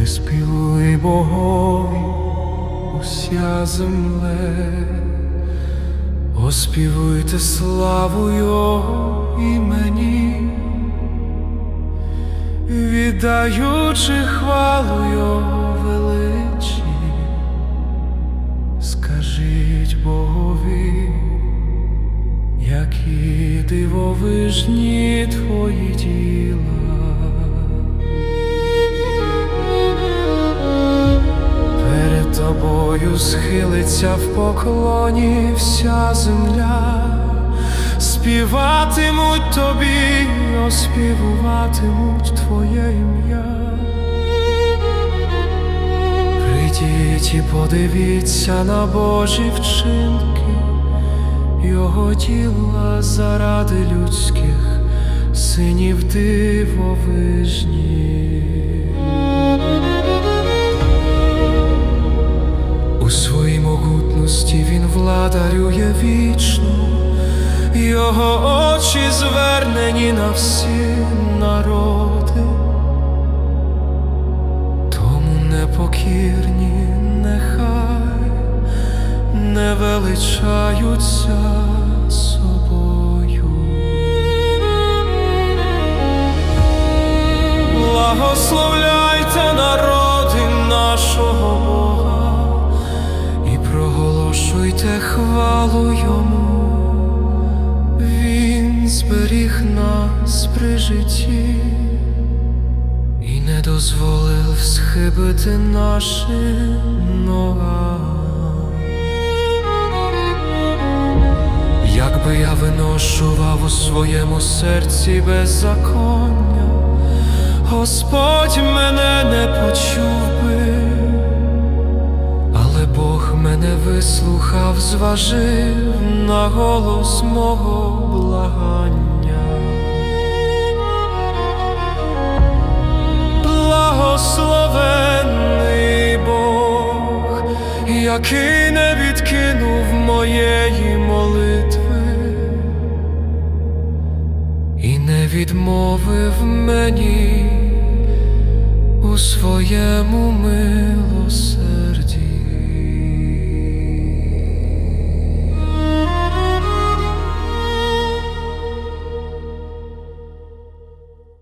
Приспівуй Богові уся земле, оспівуйте славу Його імені, віддаючи хвалу Його величі, скажіть Богові, які дивовижні твої діла. Тобою схилиться в поклоні вся земля, співатимуть тобі, оспівуватимуть твоє ім'я. Прийдіть і подивіться на Божі вчинки, Його діла заради людських синів дивовижні. Його очі звернені на всі народи, тому непокірні нехай не величаються собою. Благословляйте зберіг нас при житті і не дозволив схибити нашим ногам. Якби я виношував у своєму серці беззаконня, Господь мене не почув би, але Бог мене вислухав, зважив на голос мого благання. Благословенний Бог, який не відкинув моєї молитви і не відмовив мені у своєму милосерді.